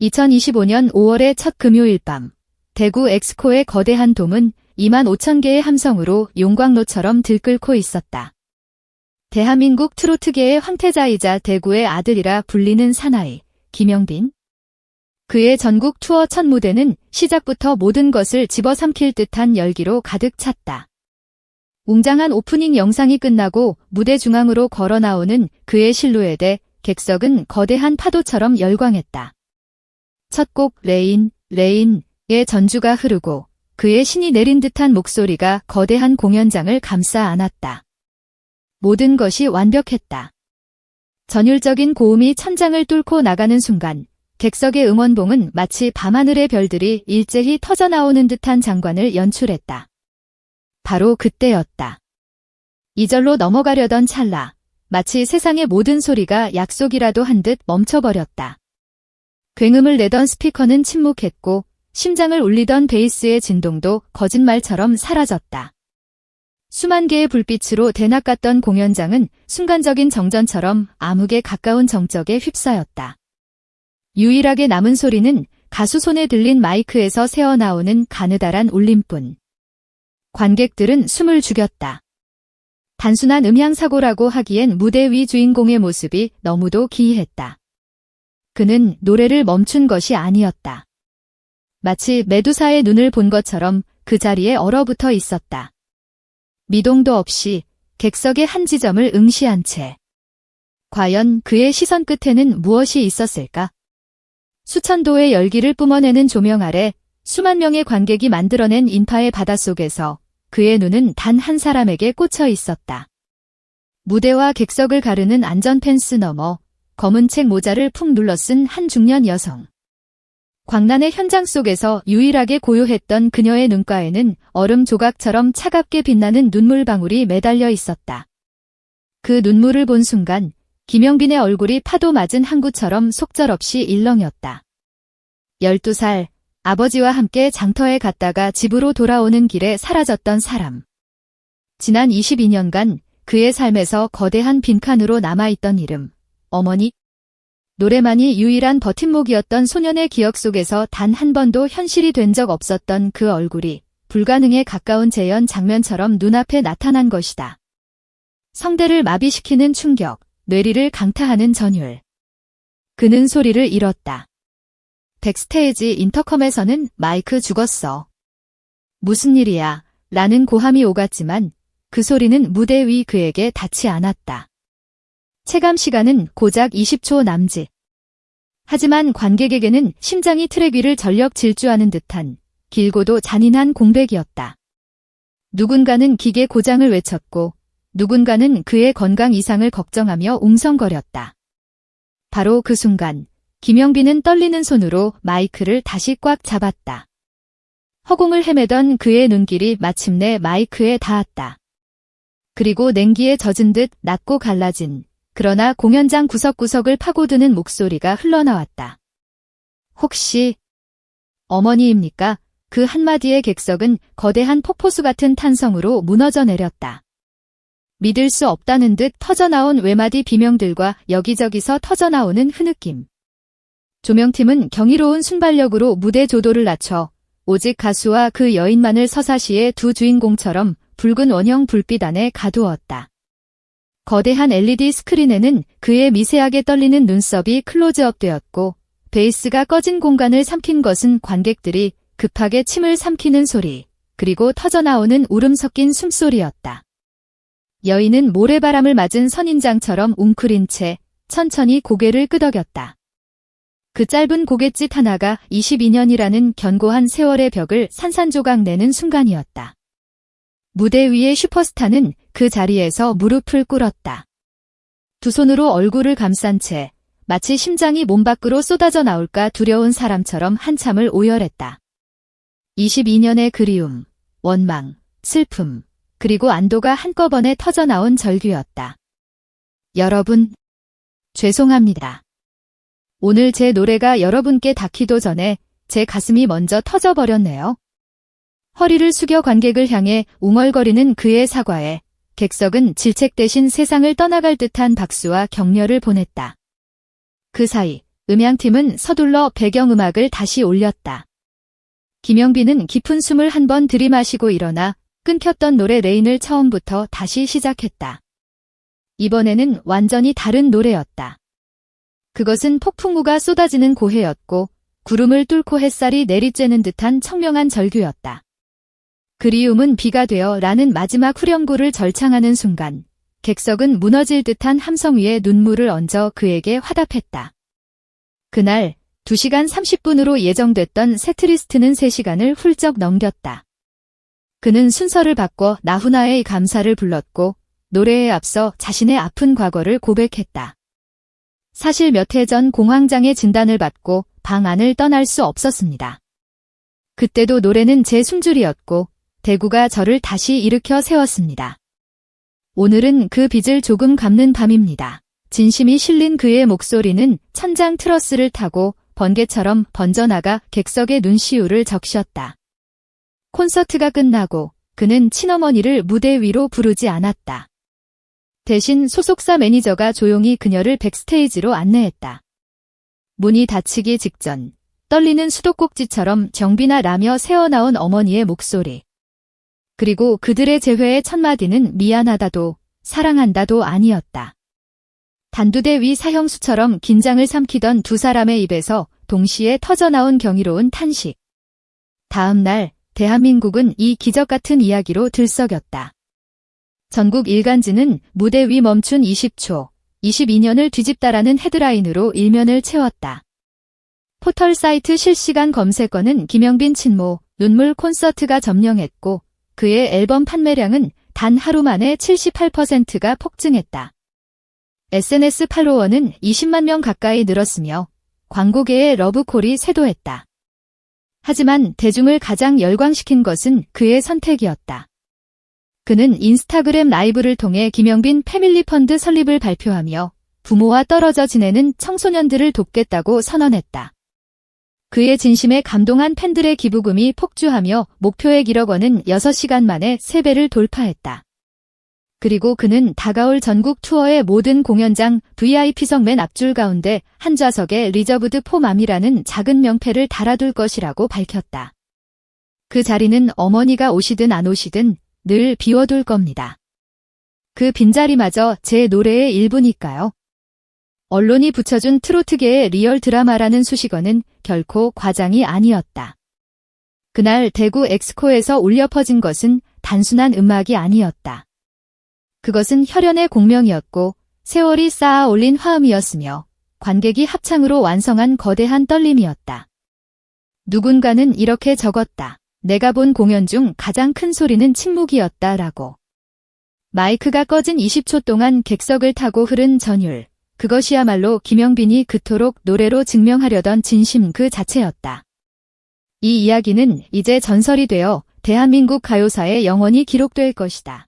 2025년 5월의 첫 금요일 밤, 대구 엑스코의 거대한 돔은 2만 5천 개의 함성으로 용광로처럼 들끓고 있었다. 대한민국 트로트계의 황태자이자 대구의 아들이라 불리는 사나이, 김영빈. 그의 전국 투어 첫 무대는 시작부터 모든 것을 집어삼킬 듯한 열기로 가득 찼다. 웅장한 오프닝 영상이 끝나고 무대 중앙으로 걸어 나오는 그의 실루엣에 객석은 거대한 파도처럼 열광했다. 첫 곡 레인, 레인의 전주가 흐르고 그의 신이 내린 듯한 목소리가 거대한 공연장을 감싸 안았다. 모든 것이 완벽했다. 전율적인 고음이 천장을 뚫고 나가는 순간 객석의 응원봉은 마치 밤하늘의 별들이 일제히 터져나오는 듯한 장관을 연출했다. 바로 그때였다. 이절로 넘어가려던 찰나, 마치 세상의 모든 소리가 약속이라도 한 듯 멈춰버렸다. 굉음을 내던 스피커는 침묵했고, 심장을 울리던 베이스의 진동도 거짓말처럼 사라졌다. 수만 개의 불빛으로 대낮같던 공연장은 순간적인 정전처럼 암흑에 가까운 정적에 휩싸였다. 유일하게 남은 소리는 가수 손에 들린 마이크에서 새어나오는 가느다란 울림뿐. 관객들은 숨을 죽였다. 단순한 음향사고라고 하기엔 무대 위 주인공의 모습이 너무도 기이했다. 그는 노래를 멈춘 것이 아니었다. 마치 메두사의 눈을 본 것처럼 그 자리에 얼어붙어 있었다. 미동도 없이 객석의 한 지점을 응시한 채. 과연 그의 시선 끝에는 무엇이 있었을까? 수천도의 열기를 뿜어내는 조명 아래 수만 명의 관객이 만들어낸 인파의 바닷속에서 그의 눈은 단 한 사람에게 꽂혀 있었다. 무대와 객석을 가르는 안전 펜스 너머 검은 책 모자를 푹 눌러 쓴 한 중년 여성. 광란의 현장 속에서 유일하게 고요했던 그녀의 눈가에는 얼음 조각처럼 차갑게 빛나는 눈물 방울이 매달려 있었다. 그 눈물을 본 순간 김영빈의 얼굴이 파도 맞은 항구처럼 속절없이 일렁였다. 12살, 아버지와 함께 장터에 갔다가 집으로 돌아오는 길에 사라졌던 사람. 지난 22년간 그의 삶에서 거대한 빈칸으로 남아있던 이름, 어머니. 노래만이 유일한 버팀목이었던 소년의 기억 속에서 단 한 번도 현실이 된 적 없었던 그 얼굴이 불가능에 가까운 재현 장면처럼 눈앞에 나타난 것이다. 성대를 마비시키는 충격, 뇌리를 강타하는 전율. 그는 소리를 잃었다. 백스테이지 인터컴에서는 마이크 죽었어. 무슨 일이야? 라는 고함이 오갔지만 그 소리는 무대 위 그에게 닿지 않았다. 체감 시간은 고작 20초 남짓. 하지만 관객에게는 심장이 트랙 위를 전력 질주하는 듯한 길고도 잔인한 공백이었다. 누군가는 기계 고장을 외쳤고 누군가는 그의 건강 이상을 걱정하며 웅성거렸다. 바로 그 순간 김영빈은 떨리는 손으로 마이크를 다시 꽉 잡았다. 허공을 헤매던 그의 눈길이 마침내 마이크에 닿았다. 그리고 냉기에 젖은 듯 낮고 갈라진 그러나 공연장 구석구석을 파고드는 목소리가 흘러나왔다. 혹시 어머니입니까? 그 한마디의 객석은 거대한 폭포수 같은 탄성으로 무너져 내렸다. 믿을 수 없다는 듯 터져나온 외마디 비명들과 여기저기서 터져나오는 흐느낌. 조명팀은 경이로운 순발력으로 무대 조도를 낮춰 오직 가수와 그 여인만을 서사시의 두 주인공처럼 붉은 원형 불빛 안에 가두었다. 거대한 LED 스크린에는 그의 미세하게 떨리는 눈썹이 클로즈업 되었고 베이스가 꺼진 공간을 삼킨 것은 관객들이 급하게 침을 삼키는 소리, 그리고 터져나오는 울음 섞인 숨소리였다. 여인은 모래바람을 맞은 선인장처럼 웅크린 채 천천히 고개를 끄덕였다. 그 짧은 고갯짓 하나가 22년이라는 견고한 세월의 벽을 산산조각 내는 순간이었다. 무대 위의 슈퍼스타는 그 자리에서 무릎을 꿇었다. 두 손으로 얼굴을 감싼 채 마치 심장이 몸 밖으로 쏟아져 나올까 두려운 사람처럼 한참을 오열했다. 22년의 그리움, 원망, 슬픔, 그리고 안도가 한꺼번에 터져나온 절규였다. 여러분, 죄송합니다. 오늘 제 노래가 여러분께 닿기도 전에 제 가슴이 먼저 터져버렸네요. 허리를 숙여 관객을 향해 웅얼거리는 그의 사과에 객석은 질책 대신 세상을 떠나갈 듯한 박수와 격려를 보냈다. 그 사이 음향팀은 서둘러 배경음악을 다시 올렸다. 김영빈은 깊은 숨을 한 번 들이마시고 일어나 끊겼던 노래 레인을 처음부터 다시 시작했다. 이번에는 완전히 다른 노래였다. 그것은 폭풍우가 쏟아지는 고해였고 구름을 뚫고 햇살이 내리쬐는 듯한 청명한 절규였다. 그리움은 비가 되어 라는 마지막 후렴구를 절창하는 순간 객석은 무너질 듯한 함성 위에 눈물을 얹어 그에게 화답했다. 그날 2시간 30분으로 예정됐던 세트리스트는 3시간을 훌쩍 넘겼다. 그는 순서를 바꿔 나훈아의 감사를 불렀고 노래에 앞서 자신의 아픈 과거를 고백했다. 사실 몇 해 전 공황장애 진단을 받고 방 안을 떠날 수 없었습니다. 그때도 노래는 제 숨줄이었고 대구가 저를 다시 일으켜 세웠습니다. 오늘은 그 빚을 조금 갚는 밤입니다. 진심이 실린 그의 목소리는 천장 트러스를 타고 번개처럼 번져나가 객석의 눈시울을 적셨다. 콘서트가 끝나고 그는 친어머니를 무대 위로 부르지 않았다. 대신 소속사 매니저가 조용히 그녀를 백스테이지로 안내했다. 문이 닫히기 직전 떨리는 수도꼭지처럼 정비나 라며 새어나온 어머니의 목소리. 그리고 그들의 재회의 첫 마디는 미안하다도 사랑한다도 아니었다. 단두대 위 사형수처럼 긴장을 삼키던 두 사람의 입에서 동시에 터져나온 경이로운 탄식. 다음 날 대한민국은 이 기적 같은 이야기로 들썩였다. 전국 일간지는 무대 위 멈춘 20초, 22년을 뒤집다라는 헤드라인으로 일면을 채웠다. 포털 사이트 실시간 검색어는 김영빈 친모, 눈물 콘서트가 점령했고 그의 앨범 판매량은 단 하루 만에 78%가 폭증했다. SNS 팔로워는 20만 명 가까이 늘었으며 광고계의 러브콜이 쇄도했다. 하지만 대중을 가장 열광시킨 것은 그의 선택이었다. 그는 인스타그램 라이브를 통해 김영빈 패밀리 펀드 설립을 발표하며 부모와 떨어져 지내는 청소년들을 돕겠다고 선언했다. 그의 진심에 감동한 팬들의 기부금이 폭주하며 목표액 1억 원은 6시간 만에 3배를 돌파했다. 그리고 그는 다가올 전국 투어의 모든 공연장 VIP석 맨 앞줄 가운데 한 좌석에 리저브드 포맘이라는 작은 명패를 달아둘 것이라고 밝혔다. 그 자리는 어머니가 오시든 안 오시든 늘 비워둘 겁니다. 그 빈자리마저 제 노래의 일부니까요. 언론이 붙여준 트로트계의 리얼 드라마라는 수식어는 결코 과장이 아니었다. 그날 대구 엑스코에서 울려 퍼진 것은 단순한 음악이 아니었다. 그것은 혈연의 공명이었고 세월이 쌓아 올린 화음이었으며 관객이 합창으로 완성한 거대한 떨림이었다. 누군가는 이렇게 적었다. 내가 본 공연 중 가장 큰 소리는 침묵이었다 라고. 마이크가 꺼진 20초 동안 객석을 타고 흐른 전율. 그것이야말로 김영빈이 그토록 노래로 증명하려던 진심 그 자체였다. 이 이야기는 이제 전설이 되어 대한민국 가요사에 영원히 기록될 것이다.